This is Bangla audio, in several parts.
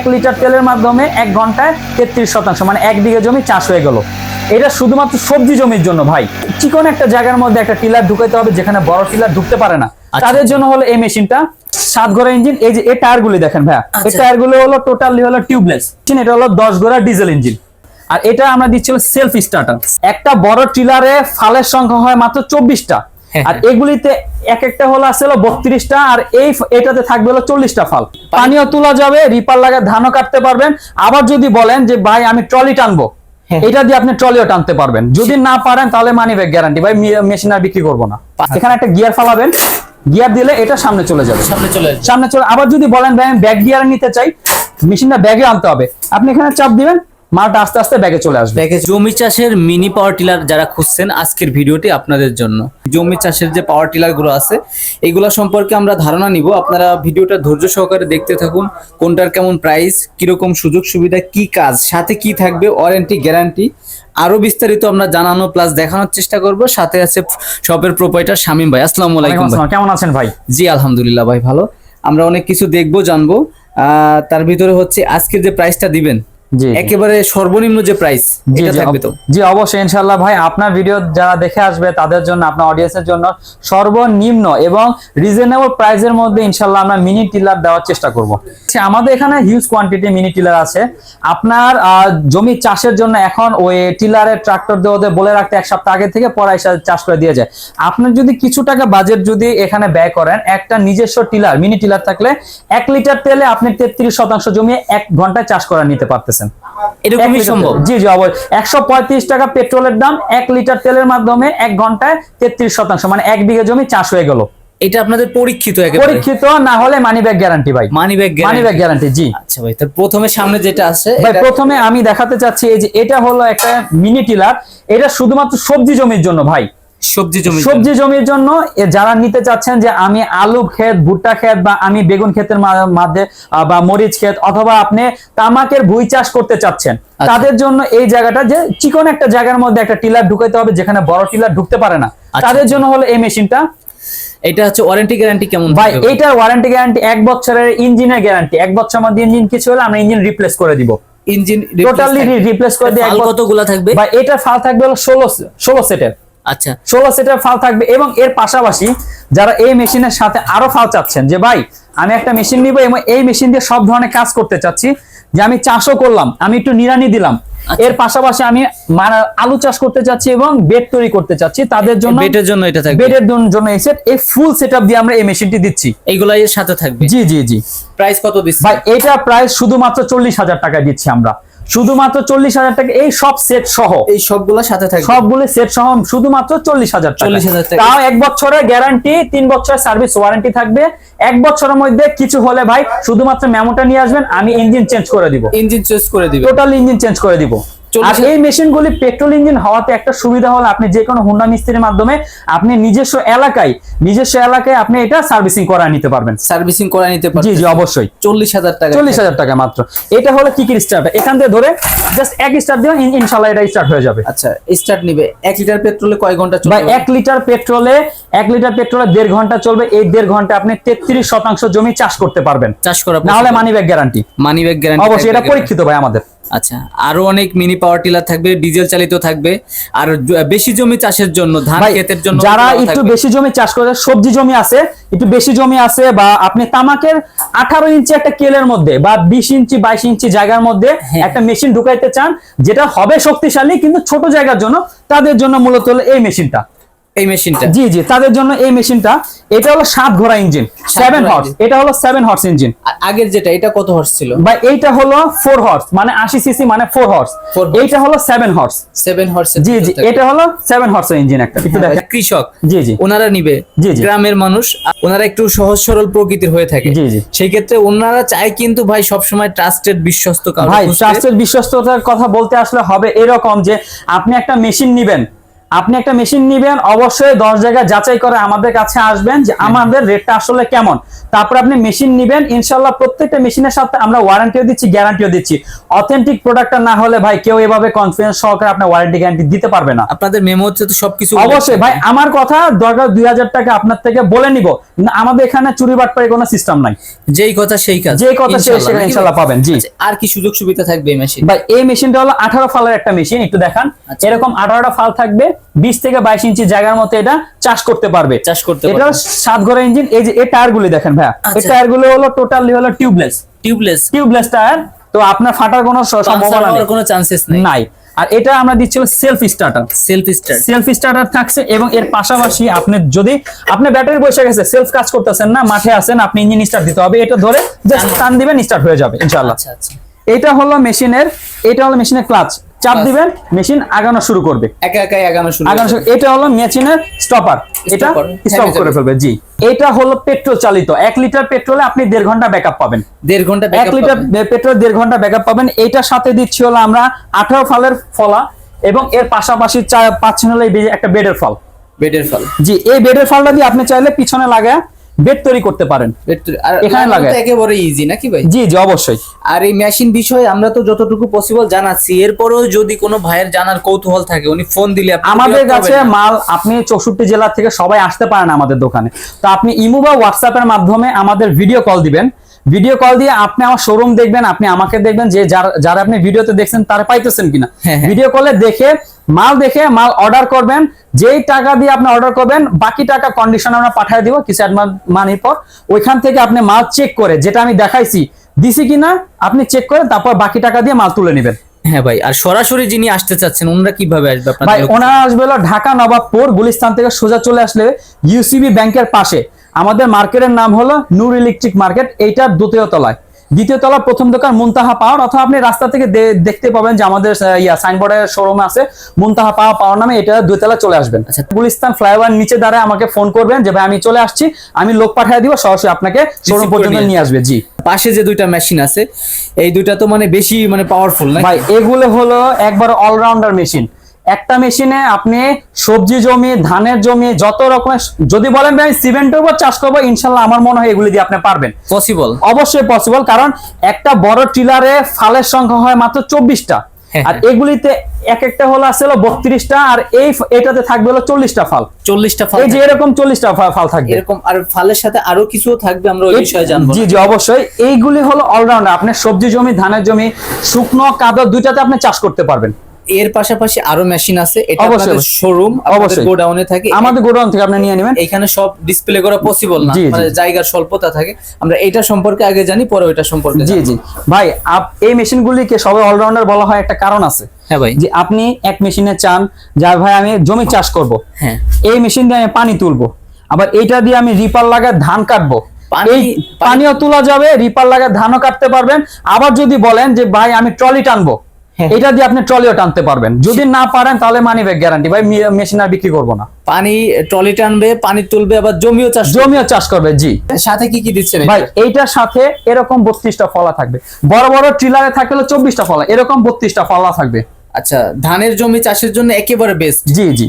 এক লিটার তেলের মাধ্যমে এক ঘন্টায় তেত্রিশ শতাংশ মানে এক বিঘা জমি চাষ হয়ে গেল। এটা শুধুমাত্র সবজি জমির জন্য ভাই। চিকন একটা জায়গার মধ্যে একটা টিলার ঢুকাইতে হবে যেখানে বড় টিলার ঢুকতে পারে না। আচ্ছা। তাদের জন্য হলো এই মেশিনটা। সাত ঘোড়া ইঞ্জিন এই যে এই টায়ার গুলি দেখেন ভাই এই আচ্ছা। টায়ারগুলো হলো টোটালি হলো টিউবলেস। এটা হলো দশ ঘোড়া ডিজেল ইঞ্জিন। আর এটা আমরা দিচ্ছি সেলফ স্টার্টার। একটা বড় টিলারে ফালের সংখ্যা হয় মাত্র চব্বিশটা। আর এগুলিতে এক একটা হলো আছে হলো বত্রিশটা আর এই এটাতে থাকবে হলো চল্লিশটা ফাল। পানিও তোলা যাবে রিপার লাগা ধানও কাটতে পারবেন। আবার যদি বলেন যে ভাই আমি ট্রলি টানবো হ্যাঁ। এটা দিয়ে আপনি ট্রলিও টানতে পারবেন। যদি না পারেন তাহলে মানি ব্যাগ গ্যারান্টি ভাই মেশিন আর বিক্রি করব না। এখানে একটা গিয়ার ফালাবেন। গিয়ার দিলে এটা সামনে চলে যাবে। সামনে চলে। সামনে চলে আবার যদি বলেন ভাই আমি ব্যাগ গিয়ার নিতে চাই মেশিনটা ব্যাগে আনতে হবে। আপনি এখানে চাপ দিবেন মালটা আস্তে আস্তে ব্যাগে চলে আসবে। দেখে জমি চাষের মিনি পাওয়ার টিলার যারা খুঁজছেন আজকের ভিডিওটি আপনাদের জন্য। জমি চাষের যে পাওয়ার টিলারগুলো আছে এগুলো সম্পর্কে আমরা ধারণা নিব। আপনারা ভিডিওটা ধৈর্য সহকারে দেখতে থাকুন কোনটার কেমন প্রাইস কীরকম সুযোগ সুবিধা কি কাজ সাথে কি থাকবে ওয়ারেন্টি গ্যারান্টি আরও বিস্তারিত আমরা জানানো প্লাস দেখানোর চেষ্টা করব। সাথে আছে শপের প্রোপাইটার শামীম ভাই। আসসালামু আলাইকুম। কেমন আছেন ভাই? জি আলহামদুলিল্লাহ ভাই ভালো। আমরা অনেক কিছু দেখব জানব। আহ, তার ভিতরে হচ্ছে আজকে যে প্রাইসটা দিবেন। একেবারে সর্বনিম্ন যে প্রাইস জি এটা থাকবে তো? জি অবশ্যই ইনশাল্লাহ ভাই আপনার ভিডিও যারা দেখে আসবে তাদের জন্য আপনার অডিয়েন্সের জন্য সর্বনিম্ন এবং রিজনেবল প্রাইসের মধ্যে ইনশাল্লাহ আমরা মিনি টিলার দেওয়ার চেষ্টা করব। আমাদের এখানে হিউজ কোয়ান্টিটি মিনি টিলার আছে। আপনার জমি চাষের জন্য এখন ওই টিলারের ট্রাক্টর দিয়ে ওদের বলে রাখতে এক সপ্তাহ আগে থেকে পরে এসে চাষ করে দিয়ে যায়। আপনার যদি কিছু টাকা বাজেট যদি এখানে ব্যয় করেন একটা নিজস্ব টিলার মিনি টিলার থাকলে এক লিটার তেলে আপনি তেত্রিশ শতাংশ জমি এক ঘন্টায় চাষ করে নিতে পারতেছেন। এরকমই এক লিটার সম্ভব। জি জি অবশ্যই। একশো পঁয়ত্রিশ টাকা পেট্রোলের দাম এক লিটার তেলের মাধ্যমে এক ঘন্টায় তেত্রিশ শতাংশ মানে এক বিঘা জমি চাষ হয়ে গেল। এটা আপনাদের পরীক্ষিত পরীক্ষিত না হলে মানি ব্যাগ গ্যারান্টি ভাই। Money back money back guarantee ji. আচ্ছা ভাই তার প্রথমে সামনে যেটা আছে ভাই প্রথমে আমি দেখাতে চাচ্ছি এই যে এটা হলো একটা মিনি টিলার। এটা শুধুমাত্র সবজি জমির জন্য ভাই। সবজি জমি সবজি জমির জন্য। যারা নিতে চাচ্ছেন যে আমি আলু ক্ষেত ভুট্টা ক্ষেত বা আমি বেগুন ক্ষেতের মধ্যে বা মরিচ ক্ষেত অথবা আপনি তামাকের ভুই চাষ করতে চাচ্ছেন আচ্ছা। তাদের জন্য এই জায়গাটা যে চিকন একটা জায়গার মধ্যে একটা টিলার ঢুকাইতে হবে যেখানে বড় টিলার ঢুকতে পারে না। আচ্ছা। তাদের জন্য হলো এই মেশিনটা। এটা হচ্ছে ওয়ারেন্টি গ্যারান্টি কেমন ভাই? এইটার ওয়ারেন্টি গ্যারান্টি এক বছরের ইঞ্জিনের গ্যারান্টি। এক বছর মধ্যে ইঞ্জিন কিছু হলে আমরা ইঞ্জিন রিপ্লেস করে দিব। ইঞ্জিন টোটালি রিপ্লেস করে দিয়ে বছর- থাকবে? ভাই এটার ফাল থাকবে হলো ষোলো ষোলো সেটের। আচ্ছা। ষোলো সেটের ফাল থাকবে এবং এর পাশাপাশি যারা এই মেশিনের সাথে আরও ফাল চাচ্ছেন যে ভাই আমি একটা মেশিন নিব এবং এই মেশিন দিয়ে সব ধরনের কাজ করতে চাচ্ছি যে আমি চাষও করলাম আমি একটু নিরানি দিলাম। আচ্ছা। এর পাশাপাশি আমি আলু চাষ করতে চাচ্ছি এবং বেড তৈরি করতে চাচ্ছি তাদের জন্য বেটের জন্য এটা থাকবে। বেডের জন্য এই সেট এই ফুল সেটআপ দিয়ে আমরা এই মেশিনটি দিচ্ছি। এইগুলা এর সাথে থাকবে। জি জি জি। প্রাইস কত দিচ্ছে ভাই এটা প্রায় শুধুমাত্র চল্লিশ হাজার টাকা দিচ্ছি আমরা। শুধুমাত্র চল্লিশ হাজার টাকা এই সব সেট সহ। এই সবগুলো সাথে থাকে সবগুলো সেট সহ শুধুমাত্র চল্লিশ হাজার চল্লিশ হাজার তাও এক বছরের গ্যারান্টি তিন বছরের সার্ভিস ওয়ারেন্টি থাকবে। এক বছরের মধ্যে কিছু হলে ভাই শুধুমাত্র মেমোটা নিয়ে আসবেন আমি ইঞ্জিন চেঞ্জ করে দিব। ইঞ্জিন চেঞ্জ করে দিব টোটাল ইঞ্জিন চেঞ্জ করে দিব। 40,000 আর এই মেশিনগুলি পেট্রোল ইঞ্জিন হওয়াতে একটা সুবিধা হলো আপনি যে কোনো হুন্ডা মিস্ত্রির মাধ্যমে আপনি নিজস্ব এলাকায় নিজস্ব এলাকায় আপনি এটা সার্ভিসিং করা নিতে পারবেন। সার্ভিসিং করে নিতে জি জি অবশ্যই। চল্লিশ হাজার টাকা। চল্লিশ হাজার টাকা মাত্র। এটা হলো কি কি স্টার্ট এখান থেকে ধরে জাস্ট এক স্টার্ট দিয়ে ইনশাল্লাহ এটা স্টার্ট হয়ে যাবে। আচ্ছা স্টার্ট নিবে। এক লিটার পেট্রোলে কয় ঘণ্টা চলবে? এক লিটার পেট্রোলে এক লিটার পেট্রোলে দেড় ঘণ্টা চলবে। এই দেড় ঘণ্টা আপনি তেত্রিশ শতাংশ জমি চাষ করতে পারবেন। চাষ করা না হলে money back guarantee money back guarantee অবশ্যই এটা পরীক্ষিত ভাই আমাদের। আচ্ছা আরও অনেক মিনি পাওয়ার টিলার থাকবে ডিজেল চালিত থাকবে আর বেশি জমি চাষের জন্য ধান ক্ষেতের জন্য যারা একটু বেশি জমি চাষ করে সবজি জমি আছে একটু বেশি জমি আছে বা আপনি তামাকের আঠারো ইঞ্চি একটা কেলের মধ্যে বা বিশ ইঞ্চি বাইশ ইঞ্চি জায়গার মধ্যে হ্যাঁ। একটা মেশিন ঢুকাইতে চান যেটা হবে শক্তিশালী কিন্তু ছোট জায়গার জন্য তাদের জন্য মূলত হলো এই মেশিনটা এই মেশিনটা? জি জি তাদের জন্য এই মেশিনটা এটা হলো সাত ঘোড়া ইঞ্জিন সেভেন হর্স এটা হলো সেভেন হর্স ইঞ্জিন। আর আগের যেটা এটা কত হর্স ছিল? বা এইটা হলো ফোর হর্স মানে আশি সিসি মানে ফোর হর্স এইটা হলো সেভেন হর্স সেভেন হর্স জি জি এটা হলো সেভেন হর্সের ইঞ্জিন একটা একটু দেখেন। কৃষক। জি জি। ওনারা নিবে জি, জি। গ্রামের মানুষ ওনারা একটু সহজ সরল প্রকৃতির হয়ে থাকে। জি, জি। সেই ক্ষেত্রে ওনারা চায় কিন্তু ভাই সবসময় ট্রাস্টেড বিশ্বস্ত কারও ভাই খুঁজতে। ট্রাস্টের বিশ্বস্ততার কথা বলতে আসলে হবে এরকম যে আপনি একটা মেশিন নিবেন আপনি একটা মেশিন নিবেন অবশ্যই দশ জায়গায় যাচাই করে আমাদের কাছে আসবেন যে আমাদের রেটটা আসলে কেমন। তারপর আপনি মেশিন নিবেন ইনশাল্লাহ প্রত্যেকটা মেশিনের সাথে আমরা ওয়ারেন্টিও দিচ্ছি গ্যারান্টিও দিচ্ছি। অথেন্টিক প্রোডাক্টটা না হলে ভাই কেউ এভাবে কনফিডেন্স সহকারে আপনার ওয়ারেন্টি গ্যারান্টি দিতে পারবে না। আপনাদের মেমো হচ্ছে তো সবকিছু অবশ্যই ভাই আমার কথা দরকার দুই হাজার টাকা আপনার থেকে বলে নিব। আমাদের এখানে চুরি বাটপাড়ি কোনো সিস্টেম নাই। যেই কথা সেই কাজ যেই কথা সেই সেখানে ইনশাল্লাহ পাবেন জি। আচ্ছা, আর কি সুযোগ সুবিধা থাকবে এই মেশিন ভাই এই মেশিনটা হলো আঠারো ফালের একটা মেশিন একটু দেখান। আচ্ছা। এরকম আঠারোটা ফাল থাকবে বিশ থেকে বাইশ ইঞ্চি জায়গার মতো এটা চাষ করতে পারবে। চাষ করতে এটা সাত ঘরের ইঞ্জিন এই যে এই টায়ার গুলি দেখেন ভাইয়া এই আচ্ছা। টায়ারগুলো হলো টোটালি হলো টিউবলেস টিউবলেস টিউবলেস টায়ার তো আপনার ফাটার কোনো সম্ভাবনা নেই। কোনো চান্সেস নেই। নাই। আর এটা আমরা দিচ্ছি self starter self start self starter থাকছে এবং এর পাশাপাশি আপনি যদি আপনি ব্যাটারি বসে গেছে সেলফ কাজ করতেছেন না মাঠে আছেন আপনি ইঞ্জিন স্টার্ট দিতে হবে। এটা ধরে জাস্ট টান দিবেন স্টার্ট হয়ে যাবে ইনশাআল্লাহ। আচ্ছা আচ্ছা। এটা হলো মেশিনের এটা হলো মেশিনের ক্লাচ চাপ দিবেন মেশিন আগানো শুরু করবে। একা একাই আগানো শুরু আগানো শুরু এটা হলো মেশিনের স্টপার এটা স্টপ করে ফেলবে জি। এটা হলো পেট্রোল চালিত। এক লিটার পেট্রোলে আপনি দেড় ঘণ্টা ব্যাকআপ পাবেন। দেড় ঘণ্টা এক লিটার পেট্রোল দেড় ঘণ্টা ব্যাকআপ পাবেন। এইটার সাথে দিচ্ছি হলো আমরা আঠারো ফালের ফলা এবং এর পাশাপাশি চা- পাচ্ছেন হলো একটা বেডের ফল। বেডের ফল। জি এই বেডের ফলটা দিয়ে আপনি চাইলে পিছনে লাগায় বেড তৈরি করতে পারেন। এখানে লাগায়। একেবারে ইজি নাকি ভাই? জি জি অবশ্যই। আর এই মেশিন বিষয়ে আমরা তো যতটুকু পসিবল জানাচ্ছি এরপরেও যদি কোনো ভাইয়ের জানার কৌতূহল থাকে উনি ফোন দিলে আমাদের কাছে মাল আপনি চৌষট্টি জেলা থেকে সবাই আসতে পারেন আমাদের দোকানে। তো আপনি ইমো বা হোয়াটসঅ্যাপের মাধ্যমে আমাদের ভিডিও কল দিবেন। ভিডিও কল দিয়ে আপনি আমার শোরুম দেখবেন আপনি আমাকে দেখবেন যে যারা আপনি ভিডিওতে দেখছেন তারা পাইতেছেন কিনা। হ্যাঁ, হ্যাঁ। ভিডিও কলে দেখে মাল দেখে মাল অর্ডার করবেন যেই টাকা দিয়ে আপনি অর্ডার করবেন বাকি টাকা কন্ডিশন আমরা পাঠিয়ে দিব কিছু অ্যাডভান্স মানির পর। ওইখান থেকে আপনি মাল চেক করে যেটা আমি দেখাইছি দিছি কিনা আপনি চেক করে তারপর বাকি টাকা দিয়ে মাল তুলে নেবেন। হ্যাঁ ভাই আর সরাসরি যিনি আসতে চাচ্ছেন ওনারা কীভাবে আসবে ভাই ওনারা আসবে ঢাকা নবাবপুর গুলিস্তান থেকে সোজা চলে আসলে ইউসিবি ব্যাংকের পাশে। আমাদের মার্কেটের নাম হলো নূর ইলেকট্রিক মার্কেট এইটার দ্বিতীয় তলায়। দ্বিতীয় তলা প্রথম দোকান মুনতাহা পাওয়ার অথবা আপনি রাস্তা থেকে দেখতে পাবেন যে আমাদের ইয়া সাইনবোর্ডের শোরুম আছে মুনতাহা পাওয়া পাওয়ার নামে এটা দুই তলা চলে আসবেন। আচ্ছা। গুলিস্তান ফ্লাইওভার নিচে দাঁড়ায় আমাকে ফোন করবেন যে ভাই আমি চলে আসছি আমি লোক পাঠিয়ে দিব সরাসরি আপনাকে শোরুম পর্যন্ত নিয়ে নিয়ে আসবে। জি। পাশে যে দুইটা মেশিন আছে এই দুইটা তো মানে বেশি মানে পাওয়ারফুল না ভাই এগুলো হলো একবার অলরাউন্ডার মেশিন একটা মেশিনে আপনি সবজি জমি ধানের জমি যত রকমের যদি বলেন ভাই সিমেন্টের উপর চাষ করব ইনশাল্লাহ আমার মনে হয় এগুলি দিয়ে আপনি পারবেন। পসিবল অবশ্যই পসিবল কারণ একটা বড় টিলারে ফালের সংখ্যা হয় মাত্র চব্বিশটা। হ্যাঁ, আর হ্যাঁ। এগুলিতে এক একটা হলো আছে হলো বত্রিশটা আর এই এটাতে থাকবে হলো চল্লিশটা ফাল। চল্লিশটা ফাল এই যে এরকম চল্লিশটা ফাল থাকবে। এরকম আর ফালের সাথে আরও কিছু থাকবে আমরা ওই বিষয়ে জানব জি জি অবশ্যই। এইগুলি হলো অলরাউন্ডার আপনি সবজি জমি ধানের জমি শুকনো কাদর দুইটাতে আপনি চাষ করতে পারবেন। এর পাশাপাশি আরও মেশিন আছে। এটা আপনাদের শোরুম অবশ্যই। গোডাউনে থাকে। আমাদের গোডাউন থেকে আপনি নিয়ে নেবেন। এখানে সব ডিসপ্লে করা পসিবল না। মানে জায়গার স্বল্পতা থাকে। আমরা এটা সম্পর্কে আগে জানি পরে ওইটা সম্পর্কে জি জি। ভাই আপ- এই মেশিনগুলিকে সবাই অলরাউন্ডার বলা হয় একটা কারণ আছে। হ্যাঁ ভাই। যে আপনি এক মেশিনে চান যা ভাই আমি জমি চাষ করব। হ্যাঁ। এই মেশিন দিয়ে আমি পানি তুলবো। আবার এটা দিয়ে আমি রিপার লাগায় ধান কাটবো। পানিও তোলা যাবে রিপার লাগায় ধানও কাটতে পারবেন। আবার যদি বলেন যে ভাই আমি ট্রলি টানবো। এটা দিয়ে আপনি ট্রলিও টানতে পারবেন। যদি না পারেন তাহলে মানি ব্যাগ গ্যারান্টি ভাই মেশিন আর বিক্রি করব না। পানি ট্রলি টানবে পানি তুলবে আবার জমিও চাষ। জমিও চাষ করবে জি। সাথে কি কি দিচ্ছেন ভাই এইটার সাথে এরকম বত্রিশটা ফলা থাকবে। বড় বড় ট্রিলারে থাকলে চব্বিশটা ফলা এরকম বত্রিশটা ফলা থাকবে। আচ্ছা ধানের জমি চাষের জন্য একেবারে বেস্ট জি জি।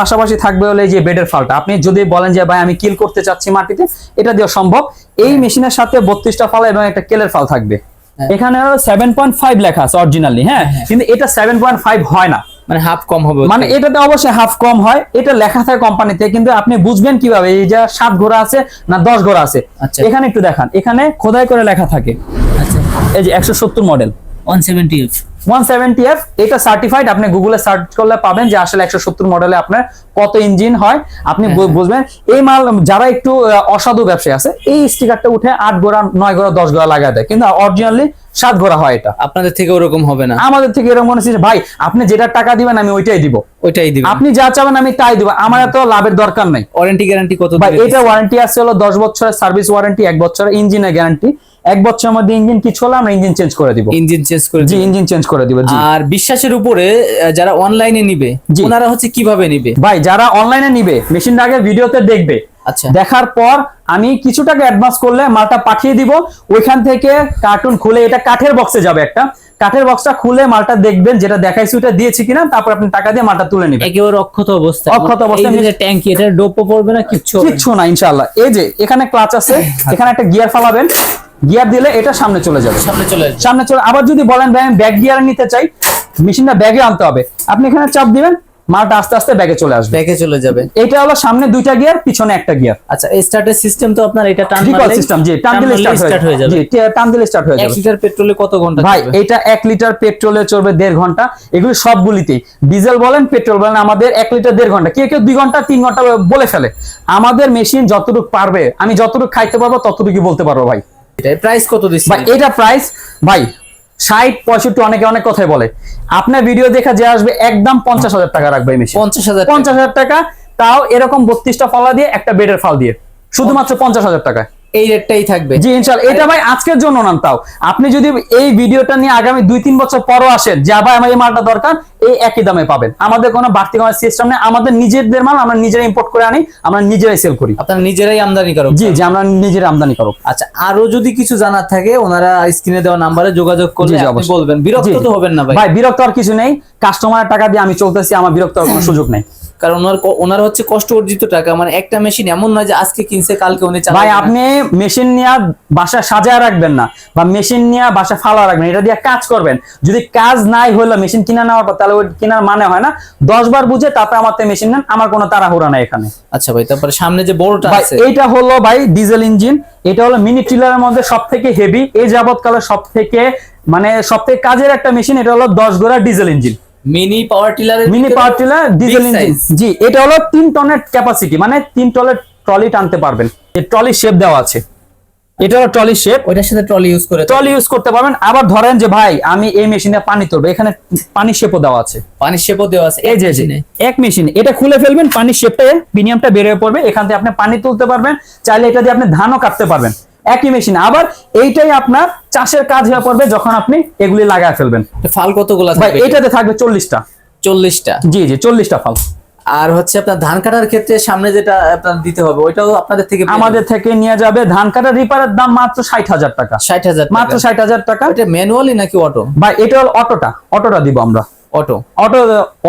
পাশাপাশি থাকবে হলে এই যে বেডের ফালটা। আপনি যদি বলেন যে ভাই আমি কিল করতে চাচ্ছি মাটিতে এটা দিয়ে সম্ভব। এই মেশিনের সাথে বত্রিশটা ফাল এবং একটা কেলের ফাল থাকবে। হ্যাঁ। এখানে সেভেন পয়েন্ট ফাইভ লেখা আছে অরিজিনালি হ্যাঁ? কিন্তু এটা সেভেন পয়েন্ট ফাইভ হয় না। মানে হাফ কম হবে মানে এটাতে অবশ্যই হাফ কম হয়। এটা লেখা থাকে কোম্পানিতে কিন্তু আপনি বুঝবেন কীভাবে? এই যে সাত ঘোড়া আছে না দশ ঘোড়া আছে? আচ্ছা। এখানে একটু দেখান। এখানে খোদাই করে লেখা থাকে। আচ্ছা। এই যে একশো সত্তর model one seventy one seventy F এটা সার্টিফাইড আপনি গুগলে সার্চ করলে পাবেন যে আসলে একশো সত্তর মডেলে আপনার কত ইঞ্জিন হয়। আপনি বুঝবেন এই মাল যারা একটু অসাধু ব্যবসায়ী আছে এই স্টিকারটা উঠে আট গোড়া নয় গোড়া দশ গোড়া লাগায় দেয়। কিন্তু অরিজিনালি সাত গোড়া হয় এটা। আপনাদের থেকে ওরকম হবে না। আমাদের থেকে এরকম মনে হচ্ছে ভাই আপনি যেটা টাকা দিবেন আমি ওইটাই দিব। ওইটাই দিবেন আপনি যা চাবেন আমি তাই দিব। আমার এত লাভের দরকার নাই। ওয়ারেন্টি গ্যারান্টি কত ভাই এটা ওয়ারেন্টি আছে হলো দশ বছরের সার্ভিস ওয়ারেন্টি এক বছরের ইঞ্জিনের গ্যারান্টি এক বছরের মধ্যে ইঞ্জিন কিছু হলে আমরা ইঞ্জিন চেঞ্জ করে দিব। ইঞ্জিন চেঞ্জ করে জি ইঞ্জিন চেঞ্জ করে দিব জি। আর বিশ্বাসের উপরে যারা অনলাইনে নিবে। ওনারা হচ্ছে কীভাবে নিবে? ভাই যারা অনলাইনে নিবে মেশিনটা আগে ভিডিওতে দেখবে। আচ্ছা। দেখার পর আমি কিছু টাকা অ্যাডভান্স করলে মালটা পাঠিয়ে দিব ওইখান থেকে কার্টুন খুলে এটা কাঠের বক্সে যাবে একটা। কাঠের বক্সটা খুলে মালটা দেখবেন যেটা দেখাইছি ওটা দিয়েছি কিনা তারপর আপনি টাকা দিয়ে মালটা তুলে নেবেন। একেবারে অক্ষত অবস্থা অক্ষত অবস্থা এই যে ট্যাঙ্কি এটা ডোপো পড়বে না কিচ্ছু কিচ্ছু না ইনশাআল্লাহ। এই যে এখানে ক্লাচ আছে এখানে একটা গিয়ার ফালাবেন। গিয়ার দিলে এটা সামনে চলে যাবে। সামনে চলে আসবে সামনে চলে আবার যদি বলেন ভাই আমি ব্যাগ গিয়ার নিতে চাই মেশিনটা ব্যাগে আনতে হবে। আপনি এখানে চাপ দিবেন মালটা আস্তে আস্তে ব্যাগে চলে আসবে। ব্যাগে চলে যাবে। এটা হলো সামনে দুইটা গিয়ার পিছনে একটা গিয়ার। আচ্ছা স্টার্টের সিস্টেম তো আপনার এটা টান মারলেই- সিস্টেম জি টান দিলে স্টার্ট হয়ে যাবে। জি টান দিলে স্টার্ট হয়ে এক যাবে। লিটার পেট্রোলে কত ঘণ্টা ভাই এটা এক লিটার পেট্রোলে চলবে দেড় ঘণ্টা। এগুলো সবগুলিতেই। ডিজেল বলেন পেট্রোল বলেন আমাদের এক লিটার দেড় ঘণ্টা। কেউ কেউ দুই ঘণ্টা তিন ঘণ্টা বলে ফেলে। আমাদের মেশিন যতটুকু পারবে আমি যতটুকু খাইতে পারব ততটুকুই বলতে পারব ভাই। এটার প্রাইস কত দিচ্ছি ভাই এটা প্রাইস ভাই ষাট পঁয়ষট্টি অনেকে অনেক কথাই বলে। আপনার ভিডিও দেখা যে আসবে একদম পঞ্চাশ হাজার টাকা রাখবে এই মেশিন পঞ্চাশ হাজার পঞ্চাশ হাজার টাকা তাও এরকম বত্রিশটা ফলা দিয়ে একটা বেডের ফাল দিয়ে। শুধুমাত্র পঞ্চাশ হাজার টাকা এই রেটটাই থাকবে। জি ইনশাল্লাহ এটা ভাই আজকের জন্য নান তাও। আপনি যদি এই ভিডিওটা নিয়ে আগামী দুই তিন বছর পরও আসেন যে ভাই আমার এই মালটা দরকার এই একই দামে পাবেন। আমাদের কোনো বাড়তি কোনো সিস্টেম নেই। আমাদের নিজেদের মাল আমরা নিজেরাই ইম্পোর্ট করে আনি আমরা নিজেরাই সেল করি। আপনারা নিজেরাই আমদানি করো জি জি আমরা নিজেরা আমদানি করো আচ্ছা আরও যদি কিছু জানার থাকে ওনারা স্ক্রিনে দেওয়া নাম্বারে যোগাযোগ করলে আপনি বলবেন। বিরক্ত তো হবেন না ভাই। ভাই বিরক্ত আর কিছু নেই। কাস্টমারের টাকা দিয়ে আমি চলতেছি আমার বিরক্ত হওয়ার কোনো সুযোগ নেই। কারণ ওনার ওনার হচ্ছে কষ্ট অর্জিত টাকা। মানে একটা মেশিন এমন নয় যে আজকে কিনছে কালকে উনি ভাই আপনি মেশিন নিয়ে বাসা সাজায় রাখবেন না বা মেশিন নিয়ে বাসা ফালা রাখবেন এটা দিয়ে কাজ করবেন। যদি কাজ নাই হলো মেশিন কিনে নেওয়ার পর তাহলে ওই কেনার মানে হয় না। দশ বার বুঝে তারপরে আমার মেশিন নেন। আমার কোনো তাড়াহুড়া নাই এখানে। আচ্ছা ভাই তারপরে সামনে যে বড়টা আছে। এইটা হলো ভাই ডিজেল ইঞ্জিন এটা হলো মিনি ট্রিলারের মধ্যে সব থেকে হেভি এই যাবৎকালে সব থেকে মানে সব থেকে কাজের একটা মেশিন এটা হলো দশ গোড়া diesel engine mini power টিলারের mini power tiller diesel engine জি এটা হলো তিন টনের ক্যাপাসিটি মানে তিন টনের ট্রলি টানতে পারবেন। ট্রলি শেপ দেওয়া আছে। এটা হলো ট্রলি শেপ ওইটার সাথে ট্রলি ইউজ করে ট্রলি ইউজ করতে পারবেন। আবার ধরেন যে ভাই আমি এই মেশিনে পানি তুলবো। এখানে পানি শেপও দেওয়া আছে। পানির শেপও দেওয়া আছে এই যে এক মেশিন এটা খুলে ফেলবেন পানির শেপটা প্রিমিয়ামটা বের হয়ে পড়বে। এখান থেকে আপনি পানি তুলতে পারবেন। চাইলে এটা দিয়ে আপনি ধানও কাটতে পারবেন। একই মেশিন আবার এইটাই আপনার চাষের কাজ হয়ে পড়বে যখন আপনি এগুলি লাগায় ফেলবেন। ফাল কতগুলো ভাই এটাতে থাকবে চল্লিশটা। চল্লিশটা? জি জি চল্লিশটা ফাল। আর হচ্ছে আপনার ধান কাটার ক্ষেত্রে সামনে যেটা আপনার দিতে হবে ওইটাও আপনাদের থেকে আমাদের থেকে নিয়ে যাবে ধান কাটা রিপারের দাম মাত্র ষাট হাজার টাকা। ষাট হাজার মাত্র ষাট হাজার টাকা। এটা ম্যানুয়ালি নাকি অটো ভাই এটা হল অটোটা অটোটা দিব আমরা। Auto? Auto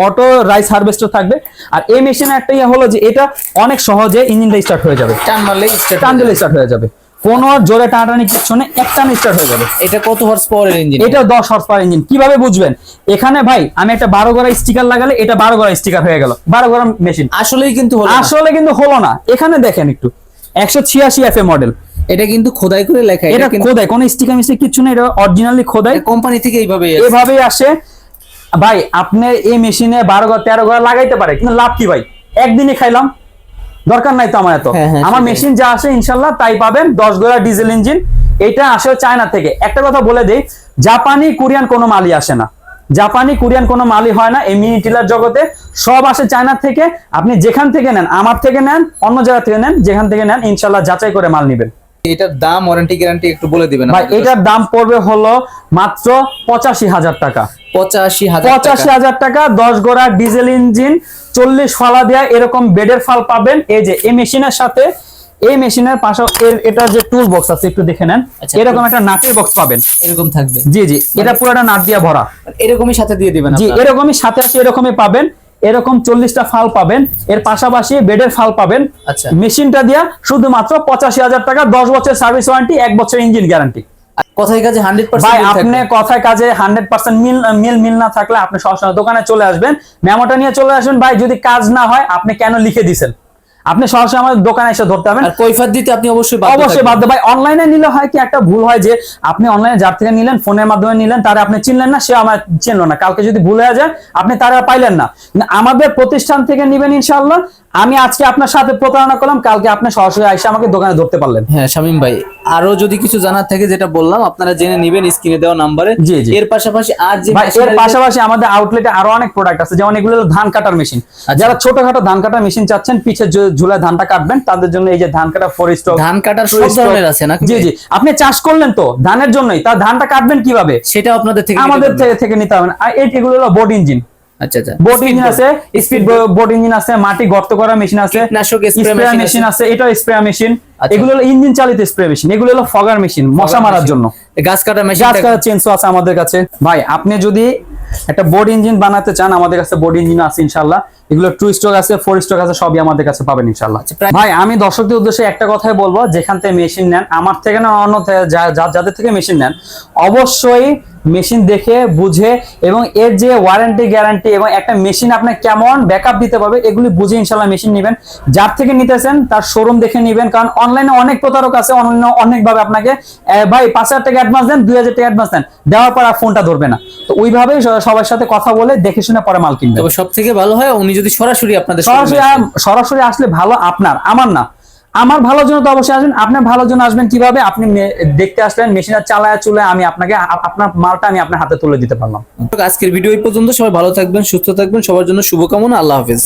auto rice harvester থাকবে। আর এই মেশিনে একটা ইয়ে হলো যে এটা অনেক সহজে ইঞ্জিনটা স্টার্ট হয়ে যাবে। টান মারলে। স্টার্ট হয়ে যাবে। কোনো জোরে টানাটানি কিচ্ছু নেই এক স্টার্ট হয়ে যাবে। এটা কত হর্স পাওয়ারের ইঞ্জিন এটা দশ হর্স পাওয়ার ইঞ্জিন কীভাবে বুঝবেন? এখানে ভাই আমি একটা বারো গড়া স্টিকার লাগালে এটা বারো গড়া স্টিকার হয়ে গেল। বারো গড়া মেশিন আসলেই কিন্তু হলো আসলে কিন্তু হলো না। এখানে দেখেন একটু। একশো ছিয়াশি এফ এ মডেল এটা কিন্তু খোদাই করে লেখা। এটা খোদাই কোনো স্টিকার মিস্টিক কিচ্ছু নেই এটা অরিজিনালি খোদাই। কোম্পানি থেকে এইভাবে এভাবেই আসে। ভাই আপনি এই মেশিনে বারো ঘর তেরো ঘর লাগাইতে পারে কিন্তু লাভ কি ভাই? একদিনে খাইলাম দরকার নাই তো আমার এত। হ্যাঁ, হ্যাঁ, আমার মেশিন যা আসে ইনশাল্লাহ তাই পাবেন। দশ গোড়া ডিজেল ইঞ্জিন। এটা আসে চায়না থেকে। একটা কথা বলে দেই জাপানি কোরিয়ান কোনো মালই আসে না। জাপানি কোরিয়ান কোনো মালই হয় না এই মিনি টিলার জগতে। সব আসে চায়না থেকে। আপনি যেখান থেকে নেন আমার থেকে নেন অন্য জায়গা থেকে নেন যেখান থেকে নেন ইনশাল্লাহ যাচাই করে মাল নিবেন। এটার দাম ওয়ারেন্টি গ্যারান্টি একটু বলে দিবেন ভাই এটার দাম পড়বে হলো মাত্র পঁচাশি হাজার টাকা। পঁচাশি হাজার টাকা। দশ গোড়া ডিজেল ইঞ্জিন চল্লিশ ফালা দেওয়া এরকম বেডের ফাল পাবেন। এই যে এই মেশিনের সাথে এই মেশিনের পাশে এটা যে টুল বক্স আছে একটু দেখে নেন। আচ্ছা, এরকম একটা নাটের বক্স পাবেন। এরকম থাকবে। জি জি এটা পুরোটা নাট দিয়ে ভরা। এরকমই সাথে দিয়ে দিবেন জি এরকমই সাথে আছে এরকমই পাবেন। এরকম চল্লিশটা ফাল পাবেন। এর পাশাপাশি বেডের ফাল পাবেন। আচ্ছা। মেশিনটা দিয়া শুধুমাত্র পঁচাশি হাজার টাকা দশ বছর সার্ভিস ওয়ারেন্টি এক বছর ইঞ্জিন গ্যারান্টি কথায় কাজে হান্ড্রেড ভাই আপনি কথায় কাজে হান্ড্রেড পার্সেন্ট মিল মিল মিল না থাকলে আপনি সবসময় দোকানে চলে আসবেন। মেমোটা নিয়ে চলে আসবেন। ভাই যদি কাজ না হয় আপনি কেন লিখে দিছেন? আপনি সরাসরি আমাদের দোকানে এসে ধরতে আর কৈফাত দিতে আপনি অবশ্যই অবশ্যই বাধ্য। ভাই অনলাইনে নিলে হয় কি একটা ভুল হয় যে আপনি অনলাইনে যার থেকে নিলেন ফোনের মাধ্যমে নিলেন তারা আপনি চিনলেন না সে আমার চিনলো না। কালকে যদি ভুল হয়ে যায় আপনি তারা পাইলেন না আমাদের প্রতিষ্ঠান থেকে নিবেন ইনশাআল্লাহ। আমি আজকে আপনার সাথে প্রতারণা করলাম কালকে আপনি সরাসরি এসে আমাকে দোকানে ধরতে পারলেন। হ্যাঁ শামিম ভাই আরও যদি কিছু জানার থাকে যেটা বললাম আপনারা জেনে নিবেন স্ক্রিনে দেওয়া নাম্বারে। এর পাশাপাশি আর যে এর পাশাপাশি আমাদের আউটলেটে আরও অনেক প্রোডাক্ট আছে যেমন এগুলো ধান কাটার মেশিন যারা ছোটখাটো ধান কাটার মেশিন চাচ্ছেন পিছে ঝুলায় ধানটা কাটবেন তাদের জন্য এই যে ধান কাটা ফোর স্টক ধান কাটার সব ধরনের আছে নাকি? জি জি। আপনি চাষ করলেন তো ধানের জন্যই তার ধানটা কাটবেন কীভাবে? সেটা আপনাদের থেকে আমাদের থেকে থেকে নিতে হবে না। আর এই- এগুলো হলো বোর্ড ইঞ্জিন আচ্ছা আচ্ছা। বোট Speed ইঞ্জিন আছে স্পিড বোট ইঞ্জিন আছে মাটি গর্ত করা মেশিন আছে কীটনাশক স্প্রে মেশিন আছে। এটাও স্প্রে মেশিন আচ্ছা। এগুলো হলো ইঞ্জিন চালিত স্প্রে মেশিন এগুলো হলো ফগার মেশিন মশা মারার জন্য। গাছ কাটা মেশিন গাছ কাটার চেঞ্জও আছে আমাদের কাছে। ভাই আপনি যদি একটা বোর্ড ইঞ্জিন বানাতে চান আমাদের কাছে বোর্ড ইঞ্জিন আছে ইনশাল্লাহ এগুলো টু স্ট্রোক আছে ফোর স্ট্রোক আছে সবই আমাদের কাছে পাবেন ইনশাল্লাহ আচ্ছা, ভাই আমি দর্শকদের উদ্দেশ্যে একটা কথাই বলব যেখান থেকে মেশিন নেন আমার থেকে না অন্য যাদের থেকে মেশিন নেন অবশ্যই মেশিন দেখে বুঝে এবং এর যে ওয়ারেন্টি গ্যারান্টি এবং একটা মেশিন আপনার কেমন ব্যাকআপ দিতে পারবে এগুলি বুঝে ইনশাল্লাহ মেশিন নেবেন। যার থেকে নিতেছেন তার শোরুম দেখে নেবেন কারণ অনলাইনে অনেক প্রতারক আছে অনলাইনে অনেকভাবে আপনাকে "এ, ভাই পাঁচ হাজার টাকা অ্যাডভান্স দেন দুই হাজার টাকা অ্যাডভান্স দেন দেওয়ার পর আর ফোনটা ধরবে না। তো ওইভাবেই সবার সাথে কথা বলে দেখে শুনে পরে মাল কিনবে তবে সব থেকে ভালো হয় উনি যদি সরাসরি আপনাদের সরাসরি সরাসরি আসলে ভালো আপনার আমার না। আমার ভালো জন্য তো অবশ্যই আসবেন। আপনার ভালো জন্য আসবেন কীভাবে? আপনি দেখতে আসলেন, মেশিনের চালায় চলে আমি আপনাকে আপনার মালটা আমি আপনার হাতে তুলে দিতে পারলাম। আজকের ভিডিও এই পর্যন্ত। সবাই ভালো থাকবেন, সুস্থ থাকবেন। সবার জন্য শুভকামনা। আল্লাহ হাফেজ।